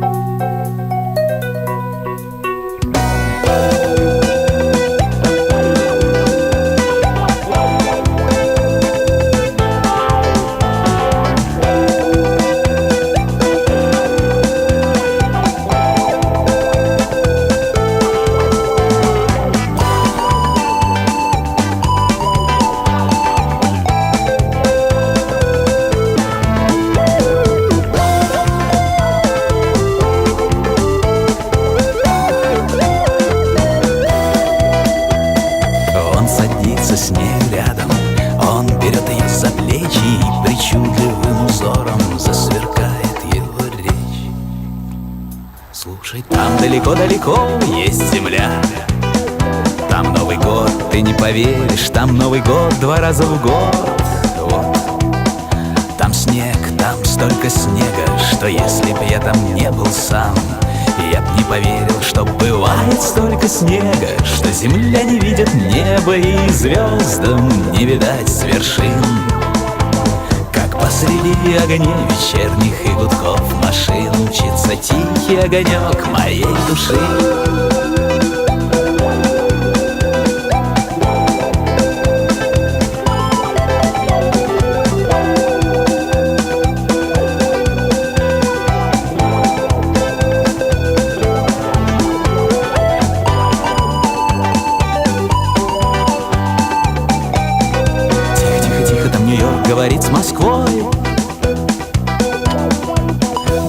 Música плечи причудливым узором Засверкает его речь. Слушай, там далеко-далеко есть земля. Там Новый год, ты не поверишь Там Новый год два раза в год. Вот там снег, там столько снега, что если б я там не был сам, я б не поверил, что бывает столько снега, что земля не видит неба и звездам не видать вершин. Посреди огней вечерних и гудков машин Мчится тихий огонек моей души. Москвой.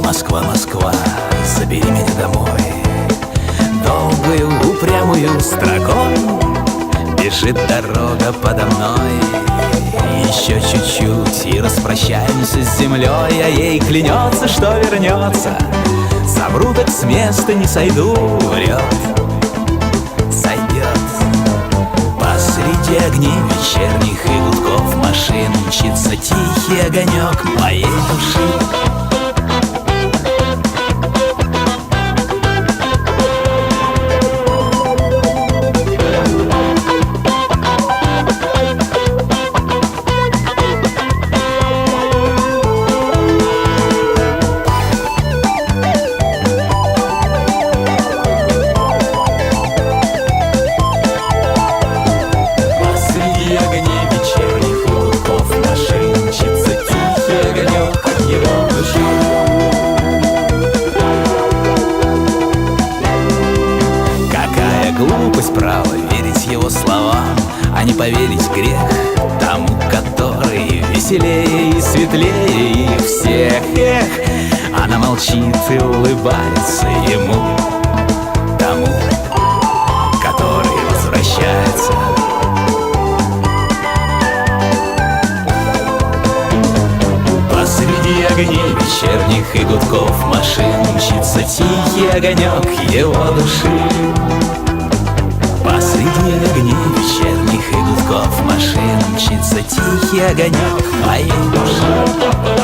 Москва, Москва, забери меня домой. Долгую упрямую строкой Бежит дорога подо мной. Еще чуть-чуть и распрощаемся с землей А ей клянется, что вернется. Совру так с места не сойду, врет. Сойдет. Посреди огней вечерних и гудков машин Мчится тихий огонек моей души его словам А не поверить грех тому, который Веселее и светлее всех. Эх, она молчит и улыбается ему Тому, который возвращается. Посреди огней вечерних и гудков машин Мчится тихий огонек его души Посреди огней вечерних и гудков машин Мчится тихий огонек моей души